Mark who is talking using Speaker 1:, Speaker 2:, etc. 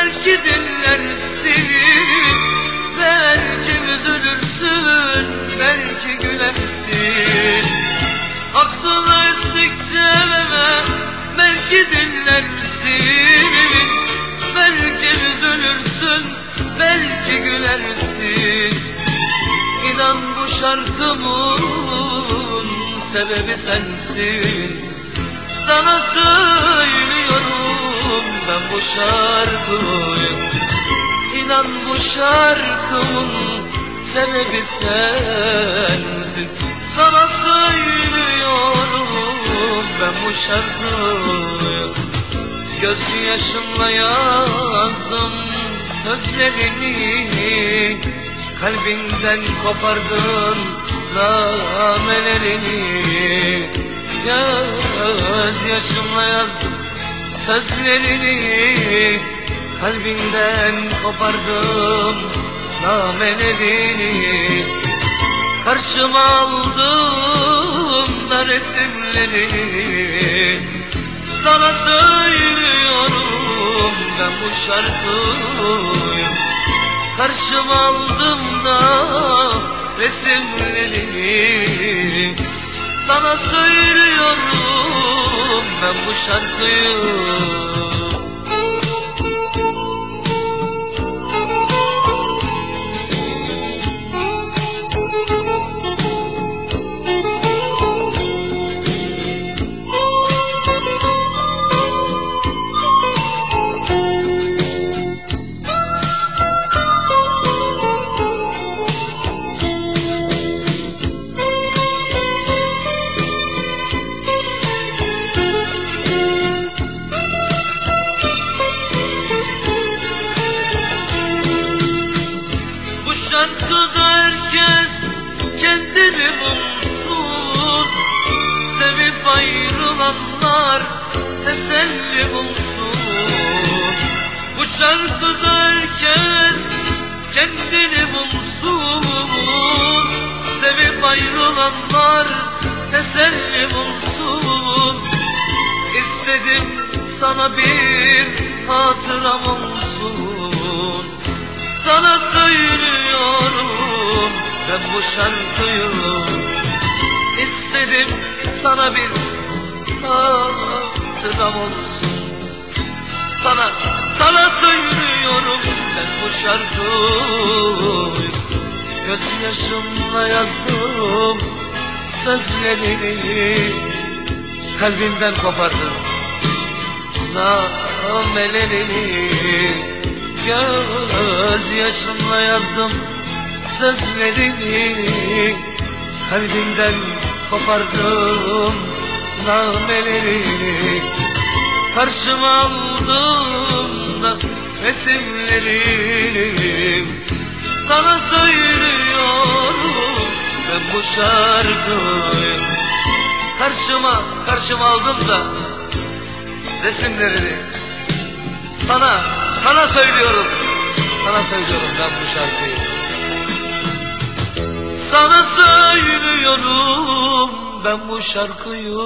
Speaker 1: Belki dinlersin Belki üzülürsün Belki gülersin. Aklına estikçe Belki dinlersin. Belki üzülürsün Belki gülersin. İnan bu şarkımın sebebi sensin. Sana söylüyorum şarkıyı İnan bu şarkımın sebebi sensin. Sana söylüyorum ben bu şarkıyı. Göz yaşımla yazdım sözlerini. Kalbinden kopardın namelerini. Göz yaşımla yazdım sözlerini Kalbinden kopardım namelerini Karşıma aldım da resimleri Sana söylüyorum ben bu şarkıyı. Karşıma aldım da resimleri Sana söylüyorum ben bu şarkıyı Şarkıda herkes kendini bulsun. Sevip ayrılanlar teselli bulsun. Bu şarkıda herkes kendini bulsun. Sevip ayrılanlar teselli bulsun. İstedim sana bir hatıram olsun. Sana söylüyorum ben bu şarkıyı İstedim sana bir hatıram olsun. Sana, sana söylüyorum ben bu şarkıyı. Göz yaşımla yazdım sözlerini Kalbimden kopardım namelerini. Göz yaşımla yazdım sözlerini Kalbimden kopardım namelerini Karşıma aldım da resimlerini. Sana söylüyorum ben bu şarkıyı. Karşıma, karşıma aldım da resimlerini. Sana, sana söylüyorum. Sana söylüyorum ben bu şarkıyı sana söylüyorum ben bu şarkıyı